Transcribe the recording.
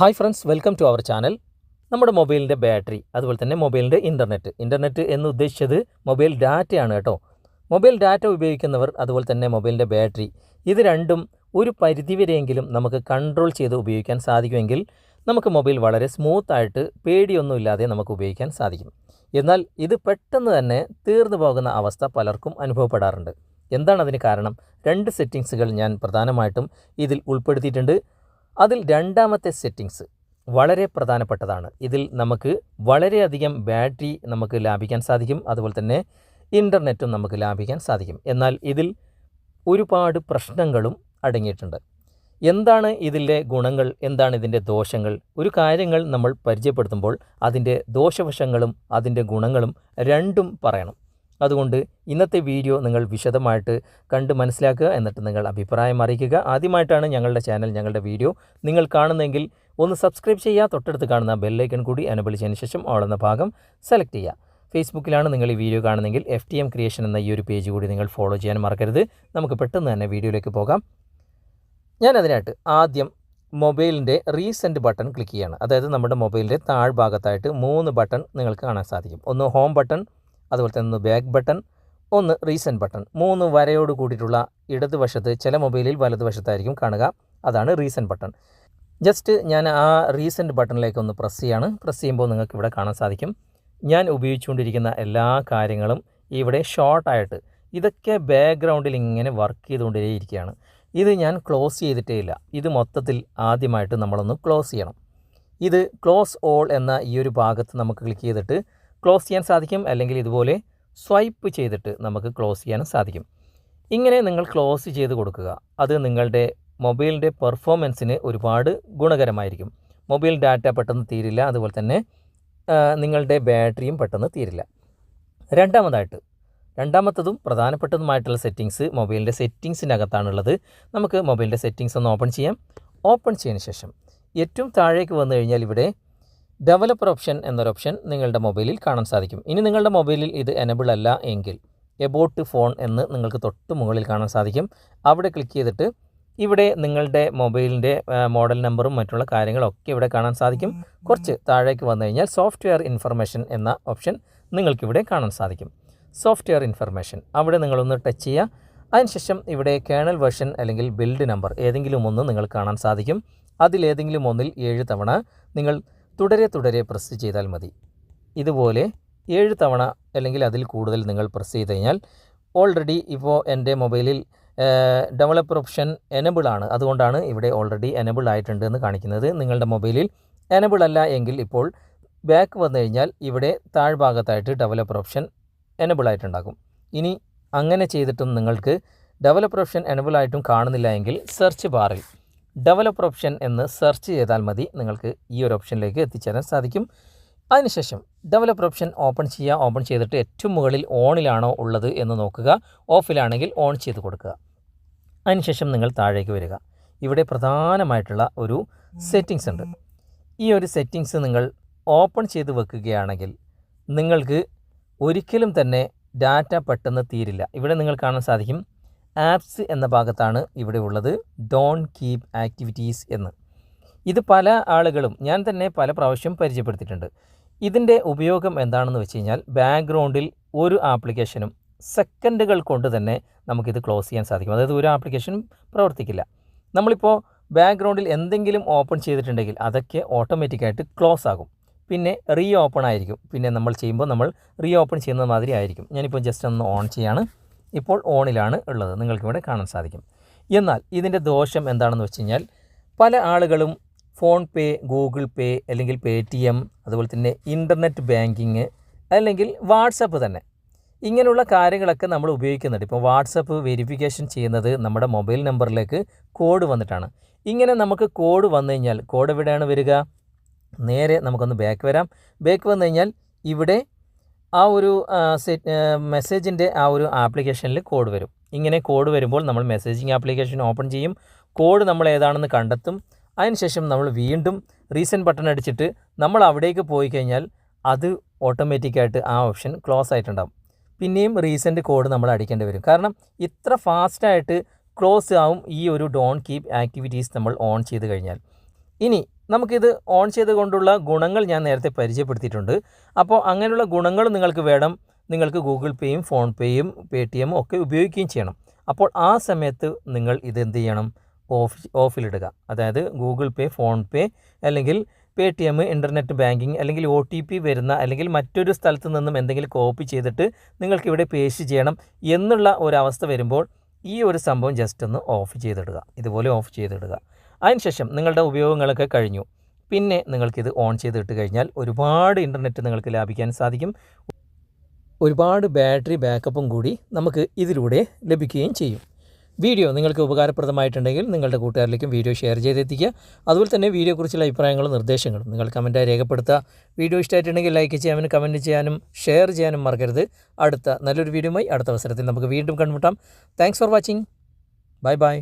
Hi friends welcome to our channel. നമ്മുടെ മൊബൈലിന്റെ battery അതുപോലെ തന്നെ മൊബൈലിന്റെ ഇന്റർനെറ്റ്. ഇന്റർനെറ്റ് എന്ന് ഉദ്ദേശിച്ചത് മൊബൈൽ ഡാറ്റയാണ് കേട്ടോ. മൊബൈൽ ഡാറ്റ ഉപയോഗിക്കുന്നവർ അതുപോലെ തന്നെ മൊബൈലിന്റെ ബാറ്ററി ഇത് രണ്ടും ഒരു പരിധിവരെയെങ്കിലും നമുക്ക് കൺട്രോൾ ചെയ്ത് ഉപയോഗിക്കാൻ സാധിക്കുമെങ്കിൽ നമുക്ക് മൊബൈൽ വളരെ സ്മൂത്തായിട്ട് പേടിയൊന്നുമില്ലാതെ നമുക്ക് ഉപയോഗിക്കാൻ സാധിക്കും. എന്നാൽ ഇത് പെട്ടെന്ന് തന്നെ തീർന്നു പോകുന്ന അവസ്ഥ പലർക്കും അനുഭവപ്പെടാറുണ്ട്. എന്താണ് അതിന് കാരണം? രണ്ട് സെറ്റിങ്സുകൾ ഞാൻ പ്രധാനമായിട്ടും ഇതിൽ ഉൾപ്പെടുത്തിയിട്ടുണ്ട്. അതിൽ രണ്ടാമത്തെ സെറ്റിങ്സ് വളരെ പ്രധാനപ്പെട്ടതാണ്. ഇതിൽ നമുക്ക് വളരെയധികം ബാറ്ററി നമുക്ക് ലാഭിക്കാൻ സാധിക്കും. അതുപോലെ തന്നെ ഇന്റർനെറ്റും നമുക്ക് ലാഭിക്കാൻ സാധിക്കും. എന്നാൽ ഇതിൽ ഒരുപാട് പ്രശ്നങ്ങളും അടങ്ങിയിട്ടുണ്ട്. എന്താണ് ഇതിന്റെ ഗുണങ്ങൾ? എന്താണ് ഇതിന്റെ ദോഷങ്ങൾ? ഒരു കാര്യങ്ങൾ നമ്മൾ പരിചയപ്പെടുത്തുമ്പോൾ അതിന്റെ ദോഷവശങ്ങളും അതിന്റെ ഗുണങ്ങളും രണ്ടും പറയണം. അതുകൊണ്ട് ഇന്നത്തെ വീഡിയോ നിങ്ങൾ വിശദമായിട്ട് കണ്ട് മനസ്സിലാക്കുക എന്നിട്ട് നിങ്ങൾ അഭിപ്രായം അറിയിക്കുക. ആദ്യമായിട്ടാണ് ഞങ്ങളുടെ ചാനൽ ഞങ്ങളുടെ വീഡിയോ നിങ്ങൾ കാണുന്നെങ്കിൽ ഒന്ന് സബ്സ്ക്രൈബ് ചെയ്യുക. തൊട്ടടുത്ത് കാണുന്ന ബെല്ലൈക്കൺ കൂടി അനുബലിച്ചതിന് ശേഷം ഓൾ എന്ന ഭാഗം സെലക്ട് ചെയ്യുക. ഫേസ്ബുക്കിലാണ് നിങ്ങൾ ഈ വീഡിയോ കാണുന്നതെങ്കിൽ എഫ് ടി എം ക്രിയേഷൻ എന്ന ഈ ഒരു പേജ് കൂടി നിങ്ങൾ ഫോളോ ചെയ്യാൻ മറക്കരുത്. നമുക്ക് പെട്ടെന്ന് തന്നെ വീഡിയോയിലേക്ക് പോകാം. ഞാൻ അതിനായിട്ട് ആദ്യം മൊബൈലിന്റെ റീസെന്റ് ബട്ടൺ ക്ലിക്ക് ചെയ്യാണ്. അതായത് നമ്മുടെ മൊബൈലിന്റെ താഴ്ഭാഗത്തായിട്ട് മൂന്ന് ബട്ടൺ നിങ്ങൾക്ക് കാണാൻ സാധിക്കും. ഒന്ന് ഹോം ബട്ടൺ അതുപോലെ തന്നെ ഒന്ന് ബാക്ക് ബട്ടൺ ഒന്ന് റീസെന്റ് ബട്ടൺ മൂന്ന് വരയോട് കൂടിയിട്ടുള്ള ഇടതുവശത്ത് ചില മൊബൈലിൽ വലതുവശത്തായിരിക്കും കാണുക. അതാണ് റീസെന്റ് ബട്ടൺ ജസ്റ്റ് ഞാൻ ആ റീസെന്റ് ബട്ടണിലേക്ക് ഒന്ന് പ്രസ് ചെയ്യാണ്. പ്രസ് ചെയ്യുമ്പോൾ നിങ്ങൾക്ക് ഇവിടെ കാണാൻ സാധിക്കും. ഞാൻ ഉപയോഗിച്ചുകൊണ്ടിരിക്കുന്ന എല്ലാ കാര്യങ്ങളും ഇവിടെ ഷോർട്ടായിട്ട് ഇതൊക്കെ ബാക്ക്ഗ്രൗണ്ടിൽ ഇങ്ങനെ വർക്ക് ചെയ്തുകൊണ്ടേയിരിക്കുകയാണ്. ഇത് ഞാൻ ക്ലോസ് ചെയ്തിട്ടേ ഇല്ല. ഇത് മൊത്തത്തിൽ ആദ്യമായിട്ട് നമ്മളൊന്ന് ക്ലോസ് ചെയ്യണം. ഇത് ക്ലോസ് ഓൾ എന്ന ഈ ഒരു ഭാഗത്ത് നമുക്ക് ക്ലിക്ക് ചെയ്തിട്ട് ക്ലോസ് ചെയ്യാൻ സാധിക്കും. അല്ലെങ്കിൽ ഇതുപോലെ സ്വൈപ്പ് ചെയ്തിട്ട് നമുക്ക് ക്ലോസ് ചെയ്യാനും സാധിക്കും. ഇങ്ങനെ നിങ്ങൾ ക്ലോസ് ചെയ്ത് കൊടുക്കുക. അത് നിങ്ങളുടെ മൊബൈലിന്റെ പെർഫോമൻസിന് ഒരുപാട് ഗുണകരമായിരിക്കും. മൊബൈൽ ഡാറ്റ പെട്ടെന്ന് തീരില്ല. അതുപോലെ തന്നെ നിങ്ങളുടെ ബാറ്ററിയും പെട്ടെന്ന് തീരില്ല. രണ്ടാമതായിട്ട് രണ്ടാമത്തതും പ്രധാനപ്പെട്ടതുമായിട്ടുള്ള സെറ്റിങ്സ് മൊബൈലിന്റെ സെറ്റിങ്സിനകത്താണുള്ളത്. നമുക്ക് മൊബൈലിന്റെ സെറ്റിങ്സ് ഒന്ന് ഓപ്പൺ ചെയ്യാം. ഓപ്പൺ ചെയ്തതിന് ശേഷം ഏറ്റവും താഴേക്ക് വന്നു കഴിഞ്ഞാൽ ഇവിടെ ഡെവലപ്പർ ഓപ്ഷൻ എന്നൊരു ഓപ്ഷൻ നിങ്ങളുടെ മൊബൈലിൽ കാണാൻ സാധിക്കും. ഇനി നിങ്ങളുടെ മൊബൈലിൽ ഇത് എനബിൾ അല്ല എങ്കിൽ എബോട്ട് ഫോൺ എന്ന് നിങ്ങൾക്ക് തൊട്ട് മുകളിൽ കാണാൻ സാധിക്കും. അവിടെ ക്ലിക്ക് ചെയ്തിട്ട് ഇവിടെ നിങ്ങളുടെ മൊബൈലിന്റെ മോഡൽ നമ്പറും മറ്റുള്ള കാര്യങ്ങളൊക്കെ ഇവിടെ കാണാൻ സാധിക്കും. കുറച്ച് താഴേക്ക് വന്നു കഴിഞ്ഞാൽ സോഫ്റ്റ്വെയർ ഇൻഫർമേഷൻ എന്ന ഓപ്ഷൻ നിങ്ങൾക്കിവിടെ കാണാൻ സാധിക്കും. സോഫ്റ്റ്വെയർ ഇൻഫർമേഷൻ അവിടെ നിങ്ങളൊന്ന് ടച്ച് ചെയ്യുക. അതിനുശേഷം ഇവിടെ കേണൽ വേർഷൻ അല്ലെങ്കിൽ ബിൽഡ് നമ്പർ ഏതെങ്കിലും ഒന്ന് നിങ്ങൾ കാണാൻ സാധിക്കും. അതിലേതെങ്കിലും ഒന്നിൽ ഏഴ് തവണ നിങ്ങൾ തുടരെ തുടരെ പ്രസ് ചെയ്താൽ മതി. ഇതുപോലെ ഏഴ് തവണ അല്ലെങ്കിൽ അതിൽ കൂടുതൽ നിങ്ങൾ പ്രസ് ചെയ്ത് കഴിഞ്ഞാൽ ഓൾറെഡി ഇപ്പോൾ എന്റെ മൊബൈലിൽ ഡെവലപ്പർ ഓപ്ഷൻ എനബിൾ ആണ്. അതുകൊണ്ടാണ് ഇവിടെ ഓൾറെഡി എനബിൾ ആയിട്ടുണ്ട് എന്ന് കാണിക്കുന്നത്. നിങ്ങളുടെ മൊബൈലിൽ എനബിൾ അല്ല എങ്കിൽ ഇപ്പോൾ ബാക്ക് വന്നു കഴിഞ്ഞാൽ ഇവിടെ താഴ്ഭാഗത്തായിട്ട് ഡെവലപ്പർ ഓപ്ഷൻ എനബിൾ ആയിട്ടുണ്ടാകും. ഇനി അങ്ങനെ ചെയ്തിട്ടും നിങ്ങൾക്ക് ഡെവലപ്പർ ഓപ്ഷൻ എനബിൾ ആയിട്ടും കാണുന്നില്ല എങ്കിൽ സെർച്ച് ബാറിൽ ഡെവലപ്പർ ഓപ്ഷൻ എന്ന് സെർച്ച് ചെയ്താൽ മതി. നിങ്ങൾക്ക് ഈ ഒരു ഓപ്ഷനിലേക്ക് എത്തിച്ചേരാൻ സാധിക്കും. അതിനുശേഷം ഡെവലപ്പർ ഓപ്ഷൻ ഓപ്പൺ ചെയ്യുക. ഓപ്പൺ ചെയ്തിട്ട് ഏറ്റവും മുകളിൽ ഓണിലാണോ ഉള്ളത് എന്ന് നോക്കുക. ഓഫിലാണെങ്കിൽ ഓൺ ചെയ്ത് കൊടുക്കുക. അതിനുശേഷം നിങ്ങൾ താഴേക്ക് വരിക. ഇവിടെ പ്രധാനമായിട്ടുള്ള ഒരു സെറ്റിങ്സ് ഉണ്ട്. ഈ ഒരു സെറ്റിങ്സ് നിങ്ങൾ ഓപ്പൺ ചെയ്ത് വെക്കുകയാണെങ്കിൽ നിങ്ങൾക്ക് ഒരിക്കലും തന്നെ ഡാറ്റ പെട്ടെന്ന് തീരില്ല. ഇവിടെ നിങ്ങൾ കാണാൻ സാധിക്കും. ആപ്സ് എന്ന ഭാഗത്താണ് ഇവിടെ ഉള്ളത്. ഡോൺ കീപ് ആക്ടിവിറ്റീസ് എന്ന്. ഇത് പല ആളുകളും ഞാൻ തന്നെ പല പ്രാവശ്യം പരിചയപ്പെടുത്തിയിട്ടുണ്ട്. ഇതിന്റെ ഉപയോഗം എന്താണെന്ന് വെച്ച് കഴിഞ്ഞാൽ ബാക്ക്ഗ്രൗണ്ടിൽ ഒരു ആപ്ലിക്കേഷനും സെക്കൻഡുകൾ കൊണ്ട് തന്നെ നമുക്കിത് ക്ലോസ് ചെയ്യാൻ സാധിക്കും. അതായത് ഒരു ആപ്ലിക്കേഷനും പ്രവർത്തിക്കില്ല. നമ്മളിപ്പോൾ ബാക്ക്ഗ്രൗണ്ടിൽ എന്തെങ്കിലും ഓപ്പൺ ചെയ്തിട്ടുണ്ടെങ്കിൽ അതൊക്കെ ഓട്ടോമാറ്റിക്കായിട്ട് ക്ലോസ് ആകും. പിന്നെ റീ ഓപ്പൺ ആയിരിക്കും. പിന്നെ നമ്മൾ ചെയ്യുമ്പോൾ നമ്മൾ റീ ഓപ്പൺ ചെയ്യുന്ന മാതിരി ആയിരിക്കും. ഞാനിപ്പോൾ ജസ്റ്റ് ഒന്ന് ഓൺ ചെയ്യാണ്. ഇപ്പോൾ ഓണിലാണ് ഉള്ളത്. നിങ്ങൾക്കിവിടെ കാണാൻ സാധിക്കും. എന്നാൽ ഇതിന്റെ ദോഷം എന്താണെന്ന് വെച്ച് കഴിഞ്ഞാൽ പല ആളുകളും ഫോൺ പേ ഗൂഗിൾ പേ അല്ലെങ്കിൽ പേ ടി എം അതുപോലെ തന്നെ ഇന്റർനെറ്റ് ബാങ്കിങ് അല്ലെങ്കിൽ വാട്സപ്പ് തന്നെ ഇങ്ങനെയുള്ള കാര്യങ്ങളൊക്കെ നമ്മൾ ഉപയോഗിക്കുന്നുണ്ട്. ഇപ്പോൾ വാട്സപ്പ് വെരിഫിക്കേഷൻ ചെയ്യുന്നത് നമ്മുടെ മൊബൈൽ നമ്പറിലേക്ക് കോഡ് വന്നിട്ടാണ്. ഇങ്ങനെ നമുക്ക് കോഡ് വന്നു കഴിഞ്ഞാൽ കോഡ് എവിടെയാണ് വരിക? നേരെ നമുക്കൊന്ന് ബാക്ക് വരാം. ബാക്ക് വന്നു കഴിഞ്ഞാൽ ഇവിടെ ആ ഒരു മെസ്സേജിന്റെ ആ ഒരു ആപ്ലിക്കേഷനിൽ കോഡ് വരും. ഇങ്ങനെ കോഡ് വരുമ്പോൾ നമ്മൾ മെസ്സേജിങ് ആപ്ലിക്കേഷൻ ഓപ്പൺ ചെയ്യും. കോഡ് നമ്മൾ ഏതാണെന്ന് കണ്ടെത്തും. അതിനുശേഷം നമ്മൾ വീണ്ടും റീസെന്റ് ബട്ടൺ അടിച്ചിട്ട് നമ്മൾ അവിടേക്ക് പോയി കഴിഞ്ഞാൽ അത് ഓട്ടോമാറ്റിക്കായിട്ട് ആ ഓപ്ഷൻ ക്ലോസ് ആയിട്ടുണ്ടാകും പിന്നെയും റീസെന്റ് കോഡ് നമ്മൾ അടിക്കേണ്ടി വരും. കാരണം ഇത്ര ഫാസ്റ്റായിട്ട് ക്ലോസ് ആവും ഈ ഒരു ഡോൺ കീപ് ആക്ടിവിറ്റീസ് നമ്മൾ ഓൺ ചെയ്ത് കഴിഞ്ഞാൽ. ഇനി നമുക്കിത് ഓൺ ചെയ്തുകൊണ്ടുള്ള ഗുണങ്ങൾ ഞാൻ നേരത്തെ പരിചയപ്പെടുത്തിയിട്ടുണ്ട്. അപ്പോൾ അങ്ങനെയുള്ള ഗുണങ്ങൾ നിങ്ങൾക്ക് വേണം. നിങ്ങൾക്ക് ഗൂഗിൾ പേയും ഫോൺ പേയും പേ ടി എമ്മും ഒക്കെ ഉപയോഗിക്കുകയും ചെയ്യണം. അപ്പോൾ ആ സമയത്ത് നിങ്ങൾ ഇതെന്ത് ചെയ്യണം? ഓഫ് ഓഫിലിടുക. അതായത് ഗൂഗിൾ പേ ഫോൺ പേ അല്ലെങ്കിൽ Paytm internet banking അല്ലെങ്കിൽ ഒ ടി പി വരുന്ന അല്ലെങ്കിൽ മറ്റൊരു സ്ഥലത്ത് നിന്നും എന്തെങ്കിലും കോപ്പി ചെയ്തിട്ട് നിങ്ങൾക്കിവിടെ പേസ്റ്റ് ചെയ്യണം എന്നുള്ള ഒരവസ്ഥ വരുമ്പോൾ ഈ ഒരു സംഭവം ജസ്റ്റ് ഒന്ന് ഓഫ് ചെയ്തിടുക. ഇതുപോലെ ഓഫ് ചെയ്തിടുക. അതിനുശേഷം നിങ്ങളുടെ ഉപയോഗങ്ങളൊക്കെ കഴിഞ്ഞു. പിന്നെ നിങ്ങൾക്കിത് ഓൺ ചെയ്തിട്ട് കഴിഞ്ഞാൽ ഒരുപാട് ഇന്റർനെറ്റ് നിങ്ങൾക്ക് ലാഭിക്കാൻ സാധിക്കും. ഒരുപാട് ബാറ്ററി ബാക്കപ്പും കൂടി നമുക്ക് ഇതിലൂടെ ലഭിക്കുകയും ചെയ്യും. വീഡിയോ നിങ്ങൾക്ക് ഉപകാരപ്രദമായിട്ടുണ്ടെങ്കിൽ നിങ്ങളുടെ കൂട്ടുകാരിലേക്കും വീഡിയോ ഷെയർ ചെയ്തെത്തിക്കുക. അതുപോലെ തന്നെ വീഡിയോയെക്കുറിച്ചുള്ള അഭിപ്രായങ്ങളും നിർദ്ദേശങ്ങളും നിങ്ങൾ കമന്റായി രേഖപ്പെടുത്തുക. വീഡിയോ ഇഷ്ടമായിട്ടുണ്ടെങ്കിൽ ലൈക്ക് ചെയ്യാനും കമന്റ് ചെയ്യാനും ഷെയർ ചെയ്യാനും മറക്കരുത്. അടുത്ത നല്ലൊരു വീഡിയോയുമായി അടുത്ത അവസരത്തിൽ നമുക്ക് വീണ്ടും കണ്ടുമുട്ടാം. Thanks for watching bye bye